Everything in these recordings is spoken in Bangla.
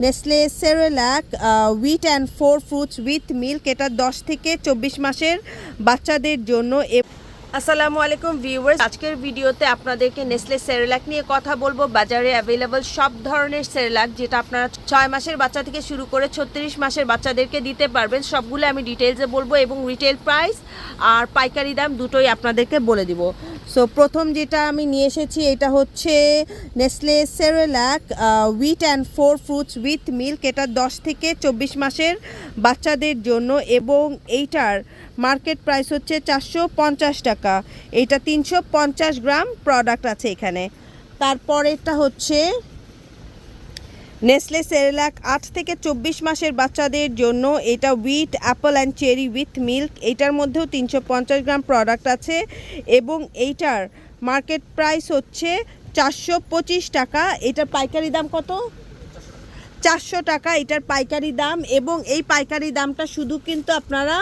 Nestle Cerelac wheat and four fruits with milk এটা দশ থেকে চব্বিশ মাসের বাচ্চাদের জন্য আসসালামু আলাইকুম ভিউয়ার্স। আজকের ভিডিওতে আপনাদেরকে নেসলে সেরেলাক নিয়ে কথা বলব। বাজারে অ্যাভেলেবল সব ধরনের সেরেলাক, যেটা আপনারা ছয় মাসের বাচ্চা থেকে শুরু করে ছত্রিশ মাসের বাচ্চাদেরকে দিতে পারবেন। সবগুলো আমি ডিটেলসে বলব এবং রিটেল প্রাইস আর পাইকারি দাম দুটোই আপনাদেরকে বলে দিব। সো প্রথম যেটা আমি নিয়ে এসেছি, এটা হচ্ছে Nestle Cerelac wheat and four fruits with milk এটা দশ থেকে চব্বিশ মাসের বাচ্চাদের জন্য এবং এইটার মার্কেট প্রাইস হচ্ছে চারশো পঞ্চাশ টাকা। এটা তিনশো পঞ্চাশ গ্রাম প্রোডাক্ট আছে এখানে। তারপরেরটা হচ্ছে নেসলে সেরেলাক আট থেকে চব্বিশ মাসের বাচ্চাদের জন্য। এটা wheat apple and cherry with milk এইটার মধ্যেও তিনশো পঞ্চাশ গ্রাম প্রোডাক্ট আছে এবং এইটার মার্কেট প্রাইস হচ্ছে চারশো পঁচিশ টাকা। এটার পাইকারি দাম কত? চারশো টাকা এটার পাইকারি দাম এবং এই পাইকারি দামটা শুধু কিন্তু আপনারা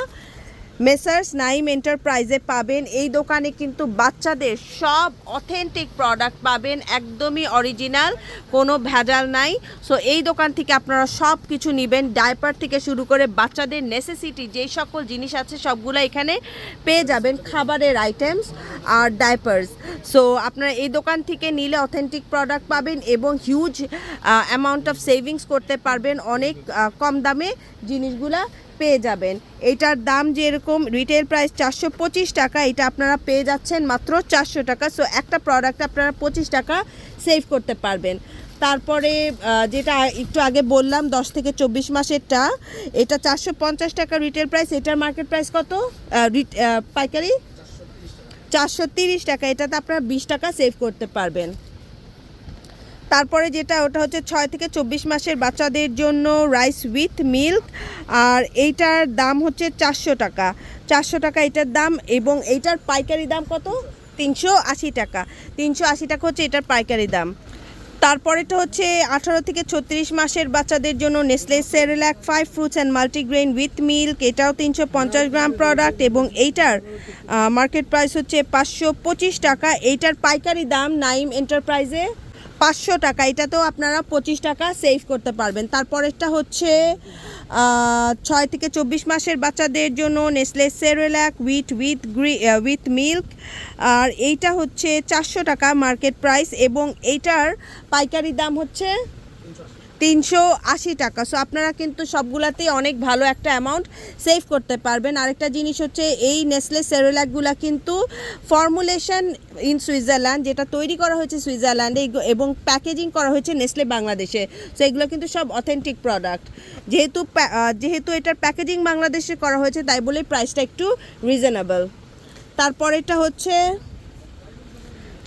মেসার্স নাইম এন্টারপ্রাইজে পাবেন এই দোকানে কিন্তু বাচ্চাদের সব অথেন্টিক প্রোডাক্ট পাবেন, একদমই অরিজিনাল, কোনো ভেজাল নাই। সো এই দোকান থেকে আপনারা সব কিছু নেবেন। ডাইপার থেকে শুরু করে বাচ্চাদের নেসেসিটি যেই সকল জিনিস আছে সবগুলো এখানে পেয়ে যাবেন খাবারের আইটেমস আর ডাইপার্স সো আপনারা এই দোকান থেকে নিলে অথেন্টিক প্রোডাক্ট পাবেন এবং হিউজ অ্যামাউন্ট অফ সেভিংস করতে পারবেন। অনেক কম দামে জিনিসগুলা পেয়ে যাবেন। এটার দাম যেরকম রিটেল প্রাইস চারশো পঁচিশ টাকা, এটা আপনারা পেয়ে যাচ্ছেন মাত্র চারশো টাকা। সো একটা প্রোডাক্ট আপনারা পঁচিশ টাকা সেভ করতে পারবেন। তারপরে যেটা একটু আগে বললাম, দশ থেকে চব্বিশ মাসেরটা, এটা চারশো পঞ্চাশ টাকা রিটেল প্রাইস এটার মার্কেট প্রাইস কত? পাইকারি? চারশো তিরিশ টাকা। এটাতে আপনারা বিশ টাকা সেভ করতে পারবেন। তারপরে যেটা, ওটা হচ্ছে ছয় থেকে চব্বিশ মাসের বাচ্চাদের জন্য রাইস উইথ মিল্ক আর এইটার দাম হচ্ছে চারশো টাকা। চারশো টাকা এটার দাম এবং এইটার পাইকারি দাম কত? তিনশো আশি টাকা। তিনশো আশি টাকা হচ্ছে এটার পাইকারি দাম। তারপরেটা হচ্ছে আঠারো থেকে ছত্রিশ মাসের বাচ্চাদের জন্য Nestle Cerelac five fruits and multigrain with milk এটাও তিনশো পঞ্চাশ গ্রাম প্রোডাক্ট এবং এইটার মার্কেট প্রাইস হচ্ছে পাঁচশো পঁচিশ টাকা। এইটার পাইকারি দাম নাইম এন্টারপ্রাইজে পাঁচশো টাকা, এটাতেও আপনারা পঁচিশ টাকা সেভ করতে পারবেন। তারপরেরটা হচ্ছে ছয় থেকে চব্বিশ মাসের বাচ্চাদের জন্য নেসলে সেরেলাক উইথ উইথ গ্রি উইথ মিল্ক আর এইটা হচ্ছে চারশো টাকা মার্কেট প্রাইস এবং এইটার পাইকারি দাম হচ্ছে তিনশো আশি টাকা। সো আপনারা কিন্তু সবগুলাতেই অনেক ভালো একটা অ্যামাউন্ট সেভ করতে পারবেন। আরেকটা জিনিস হচ্ছে, এই নেসলে সেরেলাকগুলা কিন্তু ফর্মুলেশন ইন সুইজারল্যান্ড যেটা তৈরি করা হয়েছে সুইজারল্যান্ডে এবং প্যাকেজিং করা হয়েছে নেসলে বাংলাদেশে। সো এগুলো কিন্তু সব অথেন্টিক প্রোডাক্ট যেহেতু যেহেতু এটার প্যাকেজিং বাংলাদেশে করা হয়েছে, তাই বলে প্রাইসটা একটু রিজনেবল তারপরেরটা হচ্ছে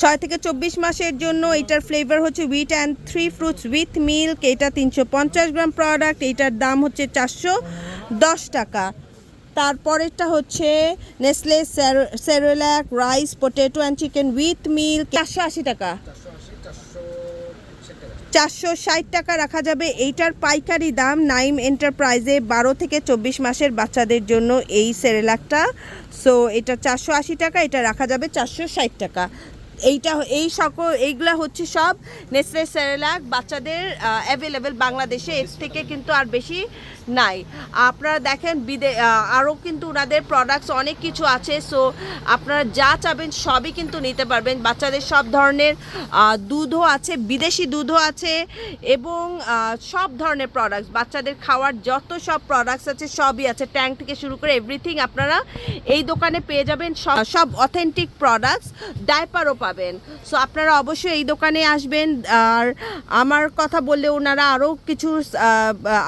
ছয় থেকে চব্বিশ মাসের জন্য এটার ফ্লেভার হচ্ছে wheat and three fruits with milk এটা তিনশো পঞ্চাশ গ্রাম প্রোডাক্ট এটার দাম হচ্ছে চারশো দশ টাকা। তারপরেরটা হচ্ছে Nestle Cerelac rice potato and chicken with milk চারশো আশি টাকা। চারশো ষাট টাকা রাখা যাবে এইটার পাইকারি দাম নাইম এন্টারপ্রাইজে বারো থেকে চব্বিশ মাসের বাচ্চাদের জন্য এই সেরেলাকটা সো এটা চারশো আশি টাকা, এটা রাখা যাবে চারশো ষাট টাকা। এইটা এই সকল, এইগুলা হচ্ছে সব নেসলে সেরেলাক বাচ্চাদের অ্যাভেলেবেল বাংলাদেশে। এর থেকে কিন্তু আর বেশি নাই। আপনারা দেখেন বিদে আরও কিন্তু ওনাদের প্রোডাক্টস অনেক কিছু আছে। সো আপনারা যা চাবেন সবই কিন্তু নিতে পারবেন। বাচ্চাদের সব ধরনের দুধও আছে, বিদেশি দুধও আছে, এবং সব ধরনের প্রোডাক্টস বাচ্চাদের খাওয়ার যত সব প্রোডাক্টস আছে, সবই আছে। ট্যাঙ্ক থেকে শুরু করে এভরিথিং আপনারা এই দোকানে পেয়ে যাবেন। সব অথেন্টিক প্রোডাক্টস ডাইপারও পাবেন। সো আপনারা অবশ্যই এই দোকানে আসবেন। আর আমার কথা বললে ওনারা আরও কিছু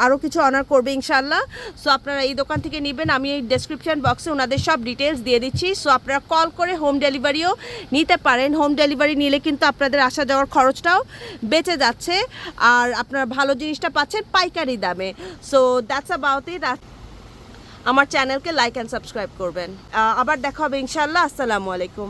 আরও কিছু অনার করবে ইনশাল্লাহ সো আপনারা এই দোকান থেকে নেবেন। আমি এই ডেসক্রিপশন বক্সে ওনাদের সব ডিটেলস দিয়ে দিচ্ছি। সো আপনারা কল করে হোম ডেলিভারিও নিতে পারেন। হোম ডেলিভারি নিলে কিন্তু আপনাদের আসা যাওয়ার খরচটাও বেঁচে যাচ্ছে। আর আপনারা ভালো জিনিসটা পাচ্ছেন পাইকারি দামে। সো দ্যাটস অ্যাবাউট ইট আমার চ্যানেলকে লাইক অ্যান্ড সাবস্ক্রাইব করবেন। আবার দেখা হবে ইনশাল্লাহ আসসালামু আলাইকুম।